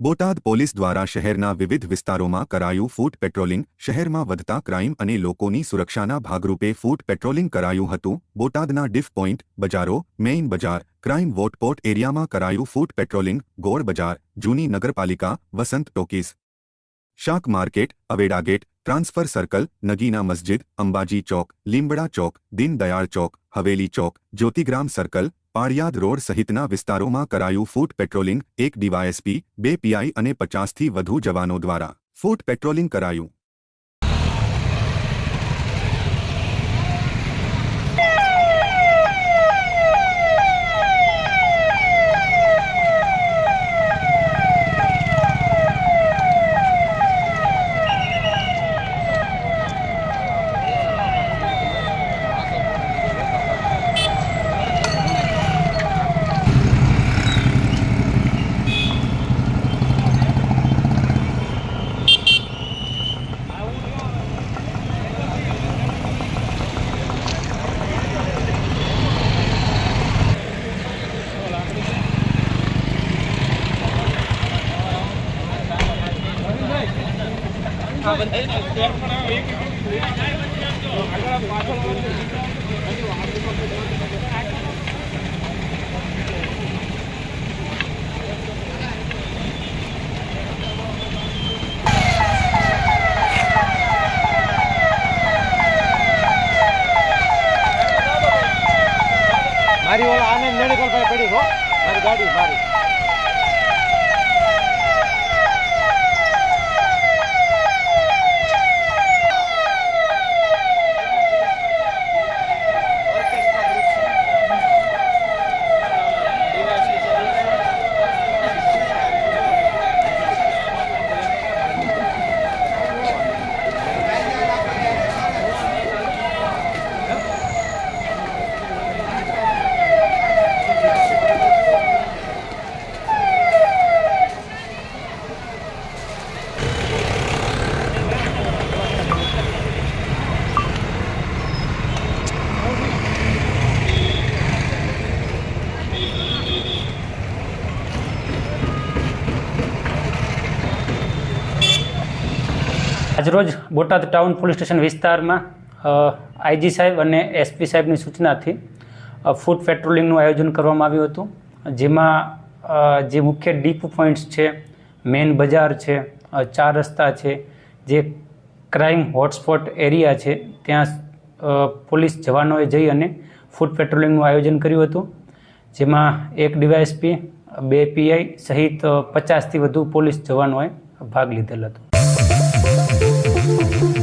Botad police દ્વારા શહેરના વિવિધ વિસ્તારોમાં કરાયું ફૂટ પેટ્રોલિંગ, શહેરમાં વધતા ક્રાઇમ અને લોકોની સુરક્ષાના ભાગરૂપે ફૂટ પેટ્રોલિંગ કરાયું હતું. બોટાદના ડિફ પોઇન્ટ, બજારો, મેઇન બજાર, ક્રાઇમ વોટપોટ એરિયામાં કરાયું ફૂટ પેટ્રોલિંગ, ગોળ બજાર, જૂની નગરપાલિકા, વસંત ટોકીઝ. શાક market, અવેડા gate, transfer circle, Nagina મસ્જિદ, અંબાજી ચોક, લીંબડા ચોક, દીનદયાળ ચોક, હવેલી ચોક, જ્યોતિગ્રામ સર્કલ પાળિયાદ રોડ સહિતના વિસ્તારોમાં કરાયું ફૂટ પેટ્રોલિંગ, એક ડીવાયએસપી, બે પીઆઈ અને પચાસથી વધુ જવાનો દ્વારા. ફૂટ પેટ્રોલિંગ કરાયું. મારી ઓલા આનંદ મેડિકલ પાસે પડી હો. મારી ગાડી મારી. આજરોજ બોટાદ ટાઉન પોલીસ સ્ટેશન વિસ્તારમાં આઈજી સાહેબ અને એસપી સાહેબની સૂચનાથી ફૂડ પેટ્રોલિંગનું આયોજન કરવામાં આવ્યું હતું. જેમાં જે મુખ્ય ડીપ પોઈન્ટ્સ છે, મેઇન બજાર છે ચાર રસ્તા છે, જે ક્રાઇમ હોટસ્પોટ એરિયા છે, ત્યાં પોલીસ જવાનોએ જઈ અને ફૂડ પેટ્રોલિંગનું આયોજન કર્યું હતું. જેમાં એક ડીવાયએસપી, બે પીઆઈ સહિત પચાસથી વધુ પોલીસ જવાનોએ ભાગ લીધેલ હતો. Thank you.